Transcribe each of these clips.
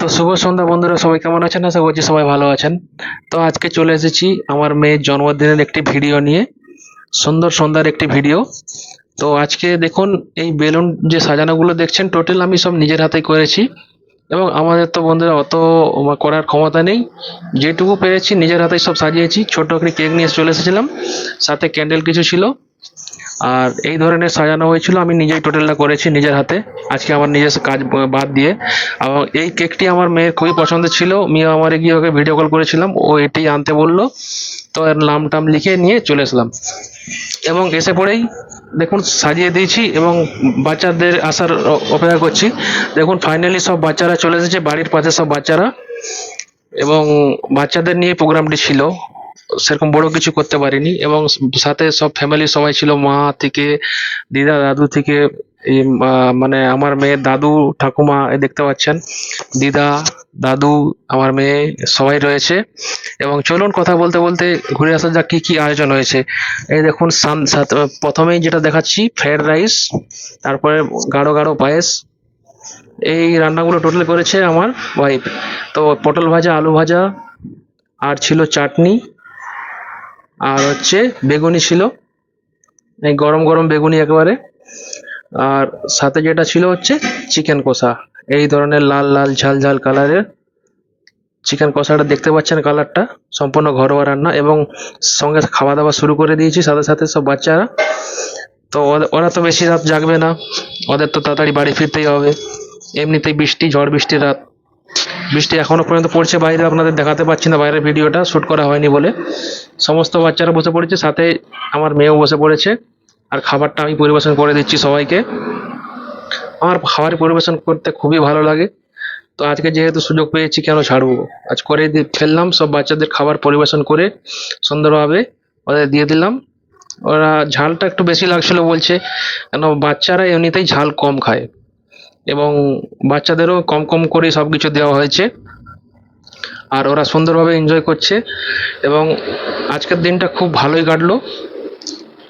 তো শুভ সন্ধ্যা বন্ধুরা, সবাই কেমন আছেন? আশা করছি সবাই ভালো আছেন। তো আজকে চলে এসেছি আমার মেয়ের জন্মদিনের একটি ভিডিও নিয়ে, সুন্দর সন্ধ্যার একটি ভিডিও। তো আজকে দেখুন, এই বেলুন যে সাজানোগুলো দেখছেন টোটাল আমি সব নিজের হাতেই করেছি। এবং আমাদের তো বন্ধুরা অত করার ক্ষমতা নেই। যেটুকু পেরেছি, নিজের হাতেই সব সাজিয়েছি। ছোট একটি কেক নিয়ে চলে এসেছিলাম। সাথে ক্যান্ডেল কিছু ছিল। আর এই ধরনের সাজানো হয়েছিল, আমি নিজেই টোটালটা করেছি নিজের হাতে। আজকে আমার নিজস্ব কাজ বাদ দিয়ে। এবং এই কেকটি আমার মেয়ের খুবই পছন্দ ছিল মেয়ে আমার গিয়ে ওকে ভিডিও কল করেছিলাম, ও এটি আনতে বলল। তো এর নাম টাম লিখে নিয়ে চলে আসলাম। এবং এসে পড়েই দেখুন সাজিয়ে দিয়েছি এবং বাচ্চাদের আসার অপেক্ষা করছি। দেখুন ফাইনালি সব বাচ্চারা চলে এসেছে, বাড়ির পাশে সব বাচ্চারা। এবং বাচ্চাদের নিয়ে প্রোগ্রামটি ছিল। সেরকম বড় কিছু করতে পারিনি এবং সাথে সব ফ্যামিলি সবাই ছিল, মা থেকে, দিদা, দাদু থেকে মানে আমার মেয়ের দাদু, ঠাকুমা দেখতে পাচ্ছেন। দিদা, দাদু, আমার মেয়ে সবাই রয়েছে। এবং চলুন কথা বলতে বলতে ঘুরে আসা যাক কি কি আয়োজন হয়েছে। এই দেখুন, সান- প্রথমেই যেটা দেখাচ্ছি ফ্রাইড রাইস তারপরে গাঢ় গাঢ় পায়েস। এই রান্নাগুলো টোটাল করেছে আমার ওয়াইফ তো পটল ভাজা, আলু ভাজা, আর ছিল চাটনি। আর হচ্ছে বেগুনি ছিল। এই গরম গরম বেগুনি একেবারে। আর সাথে যেটা ছিল হচ্ছে চিকেন কষা। এই ধরনের লাল লাল ঝাল ঝাল কালারের চিকেন কষাটা দেখতে পাচ্ছেন কালারটা সম্পূর্ণ ঘরোয়া রান্না এবং সঙ্গে খাওয়া দাওয়া শুরু করে দিয়েছি। সাথে সাথে সব বাচ্চারা। তো ওরা তো বেশি রাত জাগবে না। ওদের তো তাড়াতাড়ি বাড়ি ফিরতেই হবে। এমনিতেই বৃষ্টি, ঝড় বৃষ্টির রাত। বৃষ্টি এখনও পর্যন্ত পড়ছে বাইরে আপনাদের দেখাতে পাচ্ছি না, বাইরের ভিডিওটা শ্যুট করা হয়নি বলে। সমস্ত বাচ্চারা বসে পড়েছে, সাথে আমার মেয়েও বসে পড়েছে, আর খাবারটা আমি পরিবেশন করে দিচ্ছি সবাইকে। আমার খাবার পরিবেশন করতে খুবই ভালো লাগে। তো আজকে যেহেতু সুযোগ পেয়েছি, কেন ছাড়বো? আজ করে ফেললাম, সব বাচ্চাদের খাবার পরিবেশন করে সুন্দরভাবে ওদের দিয়ে দিলাম। ওরা ঝালটা একটু বেশি লাগছিল বলছে, কেন বাচ্চারা এমনিতেই ঝাল কম খায়। এবং বাচ্চাদেরও কম কম করে সব কিছু দেওয়া হয়েছে। আর ওরা সুন্দরভাবে এনজয় করছে এবং আজকের দিনটা খুব ভালোই কাটলো।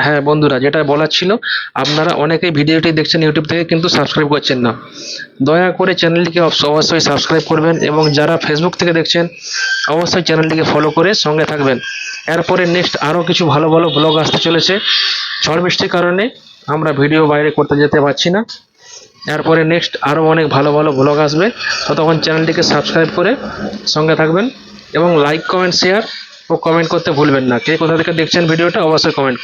হ্যাঁ বন্ধুরা, যেটা বলার ছিল, আপনারা অনেকেই ভিডিওটি দেখছেন ইউটিউব থেকে কিন্তু সাবস্ক্রাইব করছেন না। দয়া করে চ্যানেলটিকে অবশ্যই সাবস্ক্রাইব করবেন এবং যারা ফেসবুক থেকে দেখছেন, অবশ্যই চ্যানেলটিকে ফলো করে সঙ্গে থাকবেন। এরপরে নেক্সট আরও কিছু ভালো ভালো ব্লগ আসতে চলেছে। ঝড় বৃষ্টির কারণে আমরা ভিডিও বাইরে করতে যেতে পারছি না। এরপরে নেক্সট আরও অনেক ভালো ভালো ব্লগ আসবে। ততক্ষণ চ্যানেলটিকে সাবস্ক্রাইব করে সঙ্গে থাকবেন এবং লাইক কমেন্ট শেয়ার ও কমেন্ট করতে ভুলবেন না। কে কোথা থেকে দেখছেন ভিডিওটা অবশ্যই কমেন্ট